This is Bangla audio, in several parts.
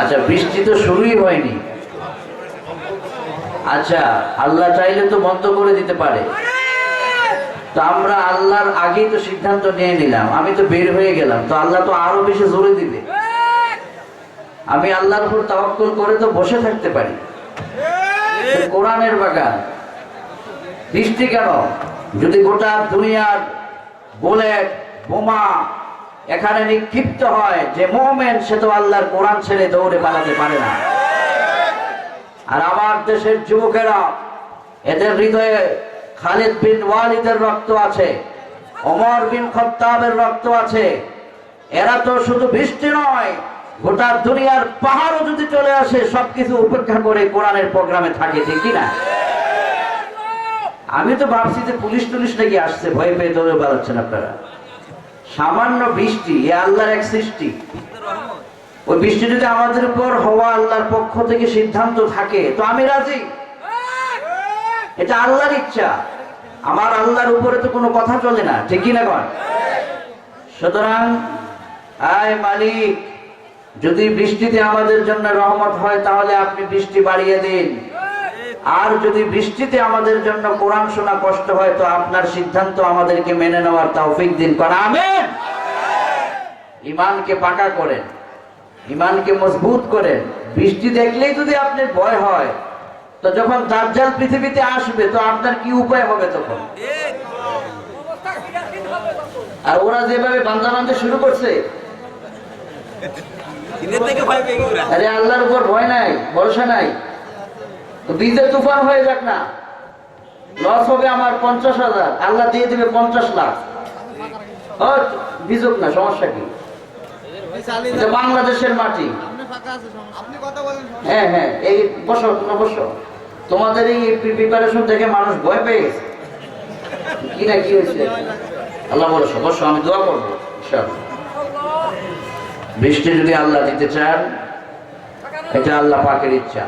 আচ্ছা বৃষ্টি তো শুরুই হয়নি। আচ্ছা আল্লাহ চাইলে তো বন্ধ করে দিতে পারে। তো আমরা আল্লাহর আগেই তো সিদ্ধান্ত নিয়ে নিলাম। আমি তো বের হয়ে গেলাম। তো আল্লাহ তো আরও বেশি জোরে দিবে। আমি আল্লাহর উপর তাওয়াক্কুল করে তো বসে থাকতে পারি। কোরআনের বাগান। বৃষ্টি কেন? যদি গোটা দুনিয়ার বুলেট বোমা। এখানে নিক্ষিপ্ত হয়। যে মোমেন, সে তো আল্লাহর কোরআন ছেড়ে দৌড়ে পালাতে পারে না। আর আমার দেশের যুবকেরা, এদের হৃদয়ে খালিদ বিন ওয়ালিদের রক্ত আছে অমর বিন খত্তাবের রক্ত আছে। এরা তো শুধু বৃষ্টি নয়, গোটা দুনিয়ার পাহাড়ও যদি চলে আসে, সবকিছু উপেক্ষা করে কোরআনের প্রোগ্রামে থাকে, ঠিক কি না আমি তো ভাবছি যে পুলিশ টুলিশ নাকি আসছে, ভয় পেয়ে দৌড়ে বেড়াচ্ছেন আপনারা। সামান্য বৃষ্টি, এ আল্লাহর এক সৃষ্টি। ওই বৃষ্টি যদি আমাদের উপর হওয়া আল্লাহর পক্ষ থেকে সিদ্ধান্ত থাকে, তো আমি রাজি। এটা আল্লাহর ইচ্ছা। আমার আল্লাহর উপরে তো কোনো কথা চলে না, ঠিক কি না সুতরাং, আয় মালিক, যদি বৃষ্টিতে আমাদের জন্য রহমত হয়, তাহলে আপনি বৃষ্টি বাড়িয়ে দিন। আর যদি বৃষ্টিতে আমাদের জন্য কোরআন শোনা কষ্ট হয় তো আপনার সিদ্ধান্ত আমাদেরকে মেনে নেওয়ার তৌফিক দিন। করা আমেন! ইমানকে পাকা করেন ইমানকে মজবুত করেন। বৃষ্টি দেখলেই যদি আপনার ভয় হয় তো যখন দাজ্জাল পৃথিবীতে আসবে তো আপনার কি উপায় হবে তখন? আর ওরা যেভাবে বান্ধা বান্ধে শুরু করছে আরে আল্লাহর উপর ভয় নাই ভরসা নাই। তো তুফান হয়ে যাক না। লস হবে আমার পঞ্চাশ হাজার। আল্লাহ দিয়ে দিবে পঞ্চাশ লাখ। বিযোগ না, সমস্যা কি? বাংলাদেশের মাটি। হ্যাঁ হ্যাঁ এই বসো বসো। তোমাদের এই প্রিপারেশন দেখে মানুষ ভয় পেয়ে গেছে। কি না, কি হয়েছে? আল্লাহ বলছো বসো, আমি দোয়া করব বৃষ্টি যদি আল্লাহ দিতে চান, এটা আল্লাহ পাকের ইচ্ছা।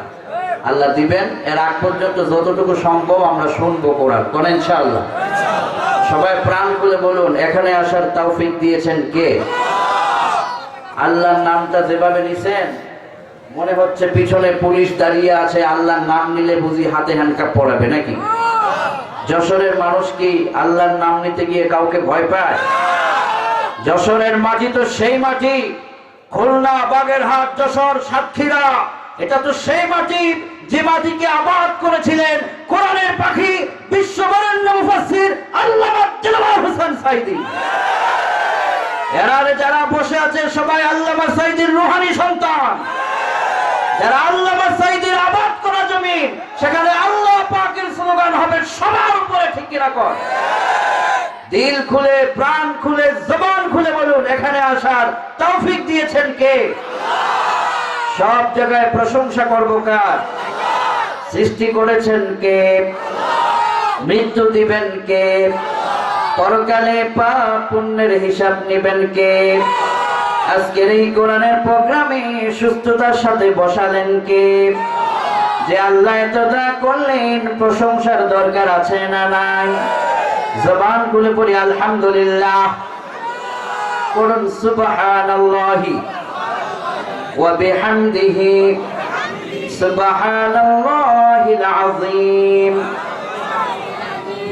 আল্লাহ দিবেন, এর আগ পর্যন্ত যতটুকু সম্ভব আমরা শুনব কোরআন। কোন ইনশাআল্লাহ। সবাই প্রাণ খুলে বলুন, এখানে আসার তৌফিক দিয়েছেন কে? আল্লাহর নামটা যেভাবে নিছেন, মনে হচ্ছে পিছনে পুলিশ দাঁড়িয়ে আছে, আল্লাহর নাম নিলে বুঝি হাতে হ্যান্ডকাপ পড়াবে নাকি? যশোরের মানুষ কি আল্লাহর নাম নিতে গিয়ে কাউকে ভয় পায়? যশোরের মাটি তো সেই মাটি, খুলনা, বাগেরহাট, যশোর, সাতক্ষীরা। এটা তো সেই মাটি, যে মাটিকে আবাদ করেছিলেন কোরআনের পাখি বিশ্ববরেণ্য মুফাসসির আল্লামা দিলওয়ার হোসেন সাইদি। এরারে যারা বসে আছে সবাই আল্লামা সাইদির রুহানি সন্তান। যারা আল্লামা সাইদির আবাদ করা জমিন, সেখানে আল্লাহ পাকের স্লোগান হবে সবার উপরে ঠিক কর। দিল খুলে, প্রাণ খুলে, জবান খুলে বলুন, এখানে আসার তৌফিক দিয়েছেন কে? সব জায়গায় প্রশংসা করব কার? সৃষ্টি করেছেন কে? মৃত্যু দিবেন কে? পরকালে পাপ পুণ্যের হিসাব নেবেন কে? আজকের এই কোরআনের প্রোগ্রামে সুস্থতার সাথে বসালেন কে? যে আল্লাহ এতটা করলেন, প্রশংসার দরকার আছে না নাই? জবান খুলে পড়ি, আলহামদুলিল্লাহ। করুন ওয়া বিহামদিহি সুবহানাল্লাহিল আযীম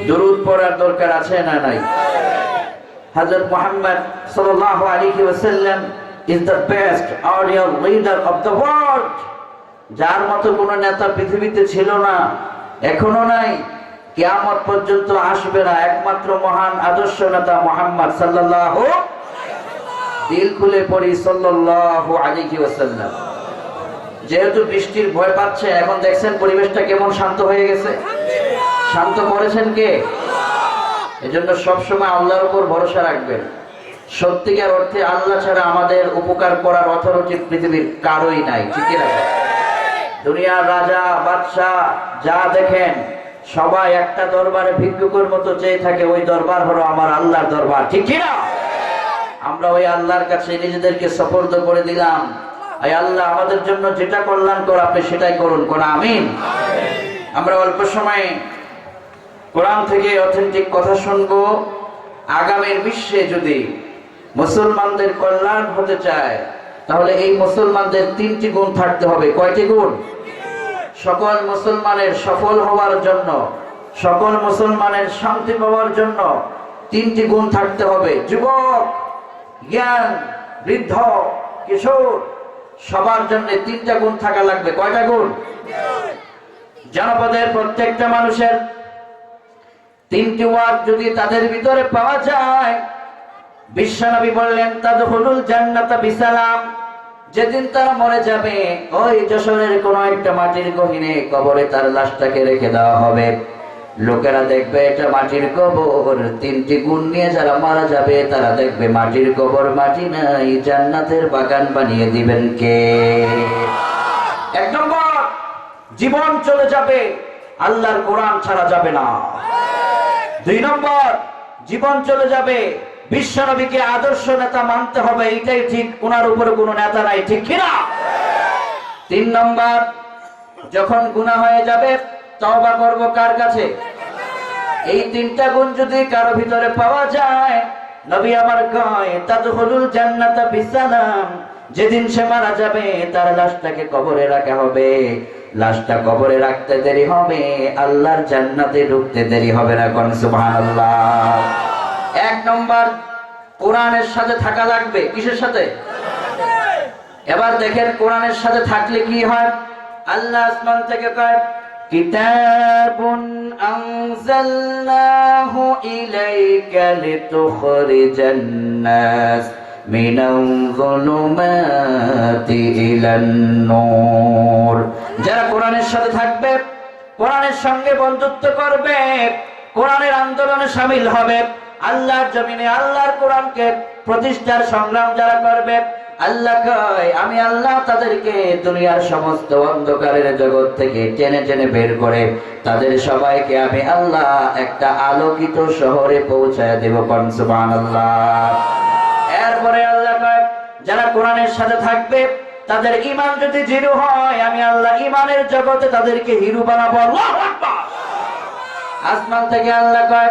দরুদ পড়ার দরকার আছে না নাই? হযরত মুহাম্মদ সাল্লাল্লাহু আলাইহি ওয়াসাল্লাম is the best audio leader of the world যার মতো কোন নেতা পৃথিবীতে ছিল না, এখনও নাই। কিয়ামত পর্যন্ত আসবে না একমাত্র মহান আদর্শ নেতা মোহাম্মদ সাল্লাল্লাহু দিল খুলে পড়ি সাল্লাল্লাহু আলাইহি ওয়াসাল্লাম। যেহেতু বৃষ্টির ভয় পাচ্ছে, এখন দেখছেন পরিবেশটা কেমন শান্ত হয়ে গেছে। শান্ত করেছেন কে? এজন্য সবসময় আল্লাহর উপর ভরসা রাখবেন। সত্যিকার অর্থে আল্লাহ ছাড়া আমাদের উপকার করার অথরিটি পৃথিবীর কারোই নাই ঠিকই না দুনিয়ার রাজা, বাদশাহ, যা দেখেন, সবাই একটা দরবারে ভিক্ষুকের মতো চেয়ে থাকে, ওই দরবার হলো আমার আল্লাহর দরবার, ঠিক কি না আমরা ওই আল্লাহর কাছে নিজেদেরকে সফর্দ করে দিলাম। এই আল্লাহ আমাদের জন্য যেটা কল্যাণ কর আপনি সেটাই করুন। কোন আমিন। আমরা অল্প সময়ে কোরআন থেকে অথেন্টিক কথা শুনব। আগামীর বিশ্বে যদি মুসলমানদের কল্যাণ হতে চায় তাহলে এই মুসলমানদের তিনটি গুণ থাকতে হবে। কয়টি গুণ? সকল মুসলমানের সফল হওয়ার জন্য সকল মুসলমানের শান্তি পাওয়ার জন্য তিনটি গুণ থাকতে হবে। যুবক! জ্ঞান, বৃদ্ধ, কিশোর, সবার জন্য তিনটা গুণ থাকা লাগবে। কয়টা গুণ? জনপদের প্রত্যেকটা মানুষের তিনটি ওয়ার্ড যদি তাদের ভিতরে পাওয়া যায়, বিশ্বনবী বললেন, তাদখুলুল জান্নাতা বিসালাম। যেদিন তারা মরে যাবে, ওই যশোরের কোন একটা মাটির গহিনে কবরে তার লাশটাকে রেখে দেওয়া হবে। লোকেরা দেখবে এটা মাটির কবর। তিনটি গুণ নিয়ে যারা মারা যাবে, তারা দেখবে মাটির কবর, মাটি নাই, জান্নাতের বাগান বানিয়ে দিবেন কে? এক নম্বর, জীবন চলে যাবে, আল্লাহর কোরআন ছাড়া যাবে না। দুই নম্বর, জীবন চলে যাবে বিশ্বনবীকে আদর্শ নেতা মানতে হবে এটাই ঠিক। ওনার উপরে কোনো নেতা নাই, ঠিক কিনা তিন নম্বর, যখন গুণা হয়ে যাবে, তওবা করব কার কাছে? এই তিনটা গুণ যদি কারও ভিতরে পাওয়া যায়, নবী আমার কয়, তাদখুলুল জান্নাতা বিসালাম। যেদিন সে মারা যাবে, তার লাশটাকে কবরে রাখা হবে। লাশটা কবরে রাখতে দেরি হবে, আল্লাহর জান্নাতে ঢুকতে দেরি হবে না কোন, সুবহানাল্লাহ। এক নম্বর, কোরআনের সাথে থাকা লাগবে। কিসের সাথে? এবার দেখেন কোরআনের সাথে থাকলে কি হয়? আল্লাহ আসমান থেকে কয় কিতাবুন আনজালনাহু ইলাইকা লিতুখরিজান নাস মিনাল যুলুমাতি ইলান নূর। যারা কোরআনের সাথে থাকবে, কোরআনের সঙ্গে বন্ধুত্ব করবে, কোরআনের আন্দোলনে সামিল হবে, আল্লাহর জমিনে আল্লাহর কোরআনকে প্রতিষ্ঠার সংগ্রাম যারা করবে আল্লাহ কয়, আমি আল্লাহ তাদেরকে দুনিয়ার সমস্ত অন্ধকারের জগৎ থেকে টেনে টেনে বের করে তাদের সবাইকে আমি আল্লাহ একটা আলোকিত শহরে পৌঁছায় দেব কনসুবান আল্লাহ এরপরে আল্লাহ কয়, যারা কোরআনের সাথে থাকবে, তাদের ইমান যদি জিরু হয়, আমি আল্লাহ ইমানের জগতে তাদেরকে হিরু বানাবো, আল্লাহু আসমান থেকে আল্লাহ কয়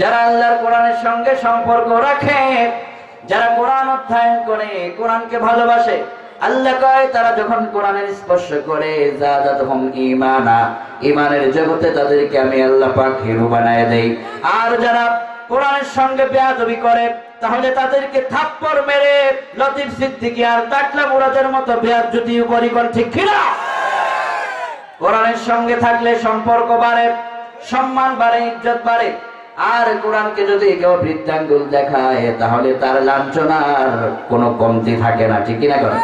যারা আল্লাহর কোরআনের সঙ্গে সম্পর্ক রাখে, যারা কোরআন অধ্যয়ন করে, কোরআনকে ভালোবাসে, আল্লাহ কয়, তারা যখন কোরআনের স্পর্শ করে জাদাতহুম ঈমানা, ঈমানের জগতে তাদেরকে আমি আল্লাহ পাক হিরো বানায় দেই। আর যারা কোরআনের সঙ্গে বেয়াদবি করে, তাহলে তাদেরকে থাপ্পড় মেরে লতিফ সিদ্দিকী আর টাকলা মুরাদের মতো বেয়াদুতি পরিকর ঠিক কিনা কোরআনের সঙ্গে থাকলে সম্পর্ক বাড়ে, সম্মান বাড়ে, ইজ্জত বাড়ে। আর কোরআনকে যদি কেউ বৃদ্ধাঙ্গুল দেখায়, তাহলে তার লাঞ্ছনার কোনো কমতি থাকে না, ঠিক কিনা করে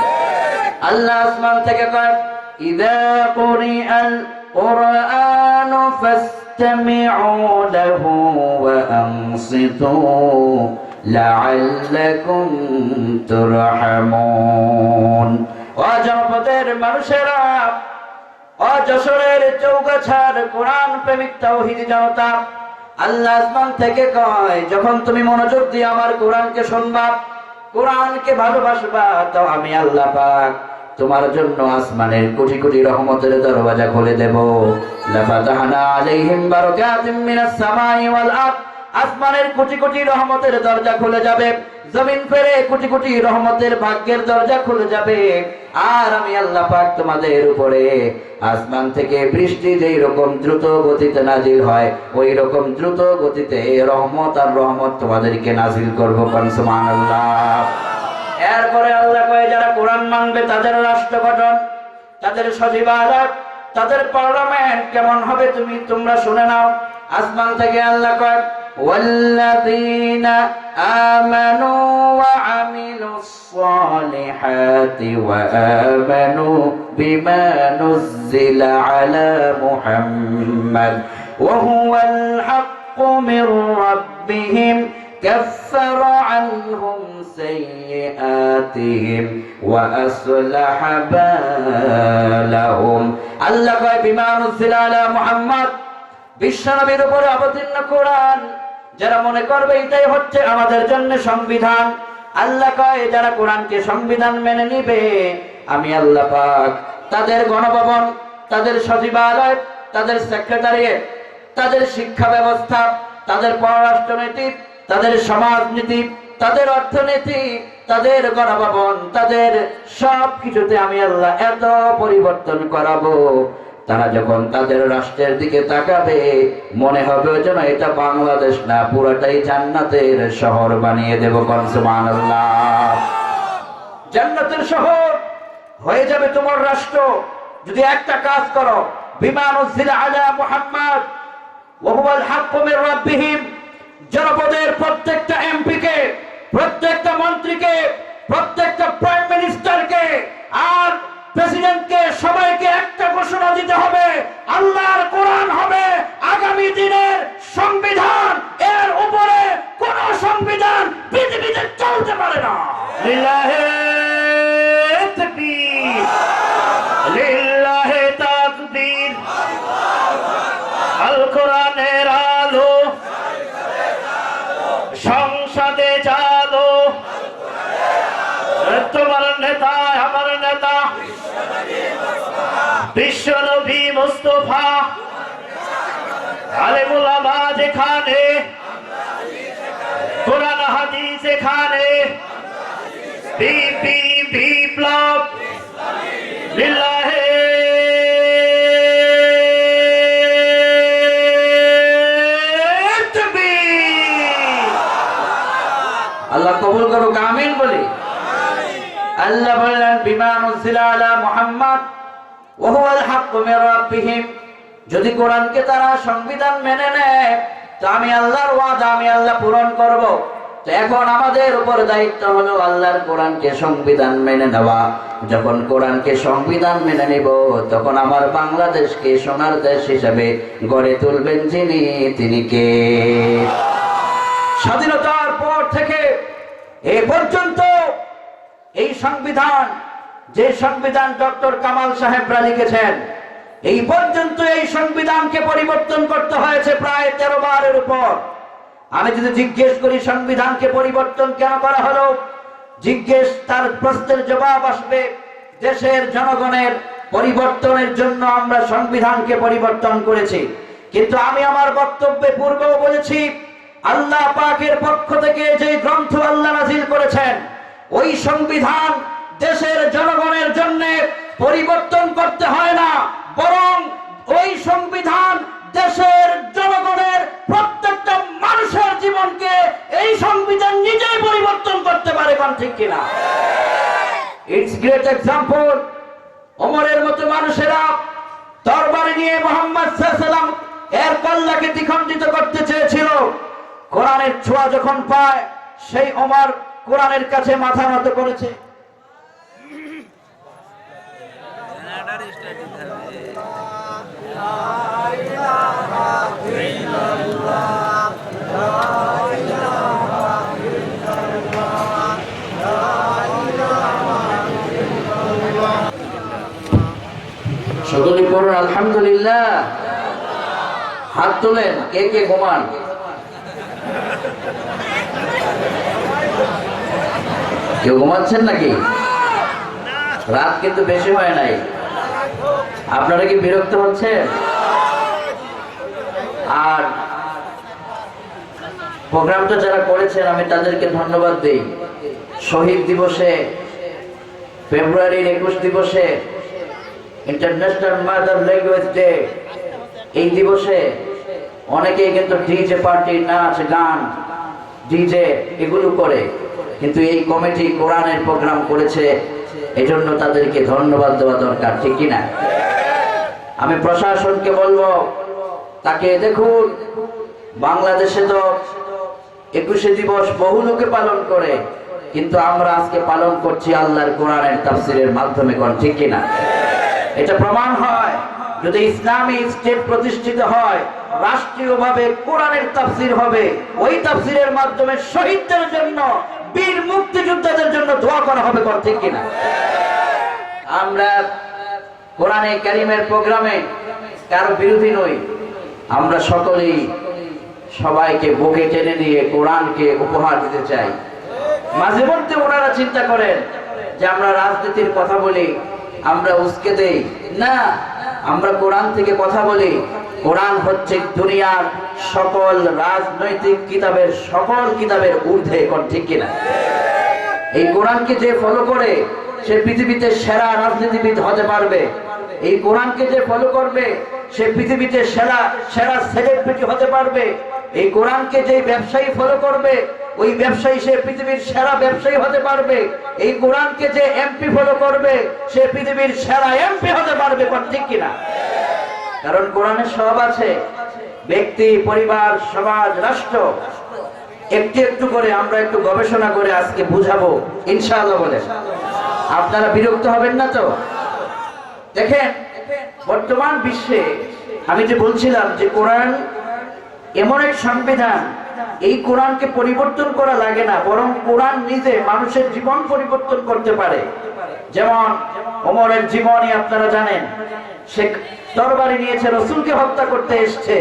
আল্লাহ আসমান থেকে কয়, ইদা লাহু ওয়া আনসিতু লাআল্লাকুম তুরহামুন। মানুষেরা, ও যশোরের চৌগাছার কোরআন প্রেমিক তাওহীদ জনতা আল্লাহ আসমান থেকে কয়, যখন তুমি মনোযোগ দিয়ে আমার কোরআনকে শুনবা, কোরআনকে ভালোবাসবা, তো আমি আল্লাহ পাক তোমার জন্য আসমানের কোটি কোটি রহমতের দরওয়াজা খুলে দেব। লাফাতাহানা আলাইহিম বারাকাতিম মিনাস সামাই ওয়াল আরদ। আসমানের কোটি কোটি রহমতের দরজা খুলে যাবে। জমিন ফেরে কোটি কোটি রহমতের ভাগ্যের দরজা খুলে যাবে। আর আমি আল্লাহ পাক তোমাদের উপরে আসমান থেকে বৃষ্টি যেই রকম দ্রুত গতিতে নাজিল হয়, ওই রকম দ্রুত গতিতে রহমত আর রহমত তোমাদেরকে নাজিল করব কনসুমান আল্লাহ এরপরে আল্লাহ কয়ে, যারা কোরআন মানবে তাদের রাষ্ট্র গঠন, তাদের সচিবালয়, তাদের পার্লামেন্ট কেমন হবে তুমি তোমরা শুনে নাও। আসমান থেকে আল্লাহ কয় والذين آمنوا وعملوا الصالحات وآمنوا بما نزل على محمد وهو الحق من ربهم كفر عنهم سيئاتهم وأصلح بالهم আল্লাহ কয় বিমা নুজিলা আলা মুহাম্মদ বিশ্বনবীর উপরে অবতীর্ণ কোরআন যারা মনে করবে এটাই হচ্ছে আমাদের জন্য সংবিধান, আল্লাহ কয়, যারা কোরআনকে সংবিধান মেনে নিবে, আমি আল্লাহ পাক তাদের গণভবন, তাদের সচিবালয়, তাদের সেক্রেটারিয়েট তাদের শিক্ষা ব্যবস্থা, তাদের পররাষ্ট্রনীতি, তাদের সমাজনীতি, তাদের অর্থনীতি, তাদের গণভবন, তাদের সব কিছুতে আমি আল্লাহ এত পরিবর্তন করাবো। তারা যখন তাদের রাষ্ট্রের দিকে তাকাবে, মনে হবে যেন এটা বাংলাদেশ না, পুরোটাই জান্নাতের শহর বানিয়ে দেব কনসুমান জান্নাতের শহর হয়ে যাবে তোমার রাষ্ট্র। যদি একটা কাজ করো বিমান আলা মুহাম্মদ ওহুয়াল হাক্কু মির রাব্বিহিম, জনপদের প্রত্যেকটা এমপিকে, প্রত্যেকটা মন্ত্রীকে, প্রত্যেকটা প্রাইম মিনিস্টারকে, আর প্রেসিডেন্টকে সবাইকে একটা ঘোষণা দিতে হবে, আল্লাহর কোরআন হবে আগামী দিনের সংবিধান। এর উপরে কোন সংবিধান পৃথিবীতে চলতে পারে না লিল্লাহে তাকবীর লিল্লাহে তাকবীর আল কোরআনের আলো সংসদে চালো তোমার নেতা আমার নেতা বিশ্ব নবী মুস্তফা আলেমুল আমা যেখানে কোরআন হাদিস এখানে বিপি বিপ্লব লিল্লাহে। আল্লাহ কবুল করুক আমিন বলি। আল্লাহ বললেন বিমান আলা মুহাম্মদ। যদি কোরআনকে তারা সংবিধান মেনে নেয়, তো আমি আল্লাহর ওয়াদা, আমি আল্লাহ পূরণ করব। তো এখন আমাদের উপর দায়িত্ব হলো আল্লাহর কোরআনকে সংবিধান মেনে নেওয়া। যখন কোরআনকে সংবিধান মেনে নিব, তখন আমার বাংলাদেশকে সোনার দেশ হিসাবে গড়ে তুলবেন যিনি, তিনি কে? স্বাধীনতার পর থেকে এ পর্যন্ত এই সংবিধান যে সংবিধান ডক্টর কামাল সাহেবরা লিখেছেন, এই পর্যন্ত এই সংবিধানকে পরিবর্তন করতে হয়েছে প্রায় তেরো বারের উপর। আমি যদি জিজ্ঞেস করি, সংবিধানকে পরিবর্তন কেন করা হলো? জিজ্ঞেস তার প্রশ্নের জবাব আসবে, দেশের জনগণের পরিবর্তনের জন্য আমরা সংবিধানকে পরিবর্তন করেছি। কিন্তু আমি আমার বক্তব্যে পূর্বেও বলেছি, আল্লাহ পাকের পক্ষ থেকে যে গ্রন্থ আল্লাহ নাজিল করেছেন, ওই সংবিধান দেশের জনগণের জন্য পরিবর্তন করতে হয় না, বরং ওই সংবিধান দেশের জনগণের প্রত্যেকটা মানুষের জীবনকে এই সংবিধান নিজেই পরিবর্তন করতে পারে কোন ঠিক কিনা? ইটস গ্রেট এক্সাম্পল ওমরের মতো মানুষেরা তরবারি নিয়ে মোহাম্মদ সাল্লাম এর কল্লাকে দ্বিখণ্ডিত করতে চেয়েছিল। কোরআনের ছোঁয়া যখন পায়, সেই ওমর কোরআনের কাছে মাথা নত করেছে জেনারেটর স্টার্ট দিতে হবে সকলে পড়ুন আলহামদুলিল্লাহ হাত তোলেন কে কে ঘুমান? কেউ ঘুমাচ্ছেন নাকি? রাত কিন্তু বেশি হয় নাই। আপনারা কি বিরক্ত হচ্ছেন? আর প্রোগ্রামটা যারা করেছেন, আমি তাদেরকে ধন্যবাদ দিই। শহীদ দিবসে, ফেব্রুয়ারির একুশ দিবসে ইন্টারন্যাশনাল মাদার ল্যাঙ্গুয়েজ ডে এই দিবসে অনেকেই কিন্তু ডিজে পার্টি, নাচ, গান, ডিজে এগুলো করে। কিন্তু এই কমিটি কোরআনের প্রোগ্রাম করেছে, এজন্য তাদেরকে ধন্যবাদ দেওয়া দরকার, ঠিক কিনা? আমি প্রশাসনকে বলব, তাকে দেখুন, বাংলাদেশে তো একুশে দিবস বহু লোকে পালন করে, কিন্তু আমরা আজকে পালন করছি আল্লাহর কোরআনের তাফসিরের মাধ্যমে কোন ঠিক কিনা? এটা প্রমাণ হয়। যদি ইসলামী স্টেট প্রতিষ্ঠিত হয়, রাষ্ট্রীয়ভাবে কোরআনের তাফসির হবে, ওই তাফসিরের মাধ্যমে শহীদদের জন্য, বীর মুক্তিযোদ্ধাদের জন্য দোয়া করা হবে ঠিক কিনা? আমরা কোরআনে কারিমের প্রোগ্রামে কারও বিরোধী নই। আমরা সকলেই সবাইকে বুকে টেনে নিয়ে কোরআনকে উপহার দিতে চাই। মাঝে মধ্যে ওনারা চিন্তা করেন যে আমরা রাজনীতির কথা বলি, আমরা উস্কে দেই। না আমরা কোরআন থেকে কথা বলি। কোরআন হচ্ছে দুনিয়ার সকল রাজনৈতিক কিতাবের সকল কিতাবের ঊর্ধ্বে কোন ঠিক কিনা? এই কোরআনকে যে ফলো করে, সে পৃথিবীতে সেরা রাজনীতিবিদ হতে পারবে। এই কোরআনকে যে ফলো করবে, সে পৃথিবীতে সেরা সেরা সেলিব্রিটি হতে পারবে। এই কোরআনকে যে ব্যবসায়ী ফলো করবে ওই ব্যবসায়ী সে পৃথিবীর সেরা ব্যবসায়ী হতে পারবে। এই কোরআনকে যে এমপি ফলো করবে, সে পৃথিবীর সেরা এমপি হতে পারবে ঠিক কিনা? কারণ কোরআনে সব আছে, ব্যক্তি, পরিবার, সমাজ, রাষ্ট্র, একটু একটু করে আমরা একটু গবেষণা করে আজকে বুঝাবো, ইনশাআল্লাহ বলে। আপনারা বিরক্ত হবেন না তো? দেখেন, বর্তমান বিশ্বে আমি যে বলছিলাম যে কোরআন এমন এক সংবিধান, এই কোরআনকে পরিবর্তন করা লাগে না, বরং কোরআন নিজে মানুষের জীবন পরিবর্তন করতে পারে। যেমন ওমরের জীবনই আপনারা জানেন, সে তরবারি নিয়েছে, রসুলকে হত্যা করতে এসছে।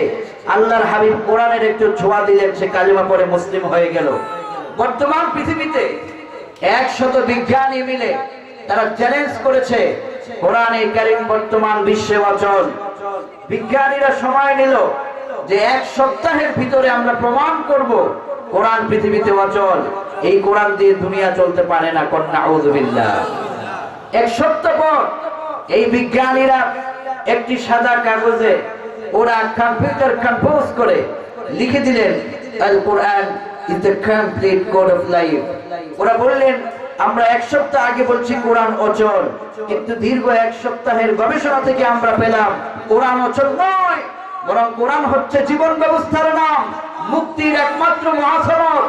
আল্লাহর হাবিব কোরআনের একটু ছোঁয়া দিলেন, সে কালিমা পরে মুসলিম হয়ে গেল। বর্তমান পৃথিবীতে একশত বিজ্ঞানী মিলে তারা চ্যালেঞ্জ করেছে, কোরআনে কারিম বর্তমান বিশ্বে অচল। বিজ্ঞানীরা সময় নিল যে এক সপ্তাহের ভিতরে আমরা প্রমাণ করব, কোরআন পৃথিবীতে অচল। এই কোরআন দিয়ে দুনিয়া চলতে পারে না, কন্যা আউযুবিল্লাহ এক সপ্তাহ পর এই বিজ্ঞানীরা একটি সাদা কাগজে ওরা কম্পিউটার কম্পোজ করে লিখে দিলেন, Al Quran is the complete code of life ওরা বললেন, আমরা এক সপ্তাহ আগে বলছি কোরআন অচল, কিন্তু দীর্ঘ এক সপ্তাহের গবেষণা থেকে আমরা পেলাম, কোরআন অচল নয়। বরং কোরআন হচ্ছে জীবন ব্যবস্থার নাম মুক্তির একমাত্র মহাসনদ